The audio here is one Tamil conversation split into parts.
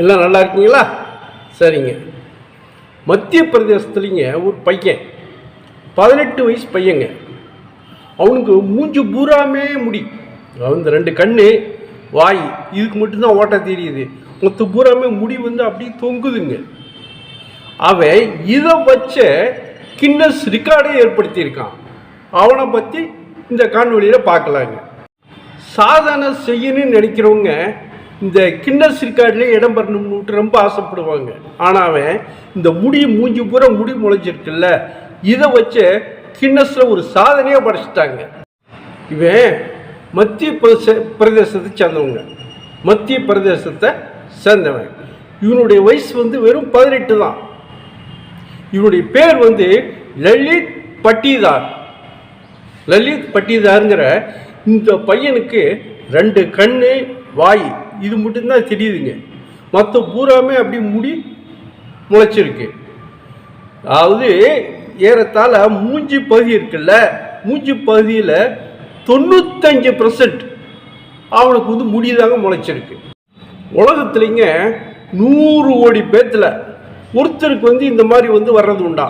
எல்லாம் நல்லா இருக்கீங்களா? சரிங்க. மத்திய பிரதேசத்துலேங்க ஒரு பையன் பதினெட்டு வயசு பையங்க. அவனுக்கு மூஞ்சி பூராமே முடி. அவன் ரெண்டு கண்ணு வாய் இதுக்கு மட்டும்தான் ஓட்ட தெரியுது. மொத்த பூராமே முடி வந்து அப்படியே தொங்குதுங்க. அவன் இதை வச்ச கின்னஸ் ரெக்கார்டே ஏற்படுத்தியிருக்கான். அவனை பற்றி இந்த காணொலியில் பார்க்கலாங்க. சாதனை செய்யணும்னு நினைக்கிறவங்க இந்த கின்னஸ் ரெக்கார்டில் இடம் பெறணும்னு ரொம்ப ஆசைப்படுவாங்க. ஆனால் அவன் இந்த முடி மூஞ்சி பூரா முடி முளைச்சிருக்குல்ல இதை வச்சு கின்னஸில் ஒரு சாதனையாக படைச்சிட்டாங்க. இவன் மத்திய பிரதேச பிரதேசத்தை சேர்ந்தவங்க. மத்திய பிரதேசத்தை சேர்ந்தவன். இவனுடைய வயசு வந்து வெறும் பதினெட்டு தான். இவனுடைய பேர் வந்து லலித் பட்டிதார். லலித் பட்டிதாருங்கிற இந்த பையனுக்கு ரெண்டு கண்ணு வாய். இது மட்டும்தான் தெரியுதுங்க. மற்ற பூராமே அப்படி முடி முளைச்சிருக்கு. அதாவது ஏறத்தாழ மூஞ்சி பகுதி இருக்குல்ல மூஞ்சி பகுதியில் தொண்ணூத்தஞ்சு பர்சன்ட் அவனுக்கு வந்து முடிதாங்க முளைச்சிருக்கு. உலகத்துலேங்க நூறு கோடி பேத்தில் ஒருத்தருக்கு வந்து இந்த மாதிரி வந்து வர்றது உண்டா?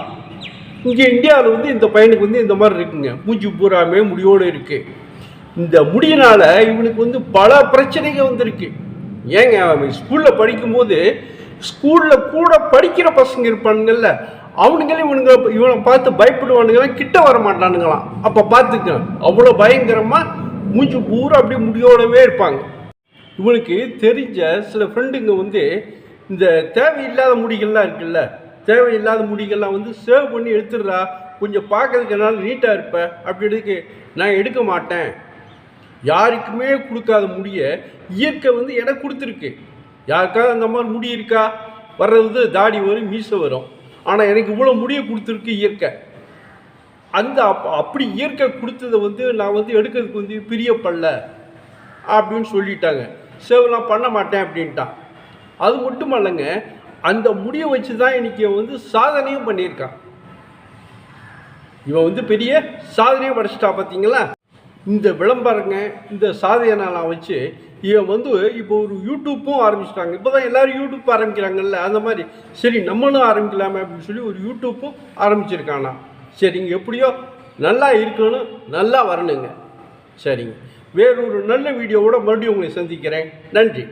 இங்கே இந்தியாவில் வந்து இந்த பையனுக்கு வந்து இந்த மாதிரி இருக்குங்க. மூஞ்சி பூராமே முடியோடு இருக்குது இந்த முடியினால் இவனுக்கு வந்து பல பிரச்சனைகள் வந்திருக்கு. ஏங்க அவன் ஸ்கூலில் படிக்கும்போது ஸ்கூலில் கூட படிக்கிற பசங்க இருப்பானுங்கல்ல அவனுங்களே இவனுங்க இவனை பார்த்து பயப்படுவானுங்களாம் கிட்ட வர மாட்டானுங்களாம் அப்போ பார்த்துக்க அவ்வளோ பயங்கரமாக மூஞ்சி பூரா அப்படியே முடியோடவே இருப்பாங்க. இவனுக்கு தெரிஞ்ச சில ஃப்ரெண்டுங்க வந்து இந்த தேவையில்லாத முடிகள்லாம் இருக்குல்ல தேவையில்லாத முடிகள்லாம் வந்து சேவ் பண்ணி எடுத்துடுறா கொஞ்சம் பார்க்கறதுக்கு என்னால் நீட்டாக இருப்ப அப்படி எடுக்க நான் எடுக்க மாட்டேன். யாருக்குமே கொடுக்காத முடிய இயற்கை வந்து எனக்கு கொடுத்துருக்கு. யாருக்காவது அந்த மாதிரி முடி இருக்கா? வர்றது தாடி வரும் மீசை வரும். ஆனால் எனக்கு இவ்வளோ முடியை கொடுத்துருக்கு இயற்கை. அந்த அப் அப்படி இயற்கை கொடுத்ததை வந்து நான் வந்து எடுக்கிறதுக்கு வந்து பிரியப்படல அப்படின்னு சொல்லிட்டாங்க. சேவ் நான் பண்ண மாட்டேன் அப்படின்ட்டான். அது மட்டும் இல்லைங்க அந்த முடியை வச்சு தான் இன்னைக்கு வந்து சாதனையும் பண்ணியிருக்கான். இவன் வந்து பெரிய சாதனையும் படைச்சிட்டா பார்த்தீங்களா? இந்த விளம்பரங்க இந்த சாதனையெல்லாம் வச்சு இவன் வந்து இப்போ ஒரு யூடியூப்பும் ஆரம்பிச்சிட்டாங்க. இப்போ தான் எல்லோரும் யூடியூப் ஆரம்பிக்கிறாங்கல்ல அந்த மாதிரி. சரி நம்மளும் ஆரம்பிக்கலாமே அப்படின்னு சொல்லி ஒரு யூடியூப்பும் ஆரம்பிச்சிருக்கானா? சரிங்க எப்படியோ நல்லா இருக்கணும் நல்லா வரணுங்க. சரிங்க. வேறொரு நல்ல வீடியோவோட மறுபடியும் உங்களை சந்திக்கிறேன். நன்றி.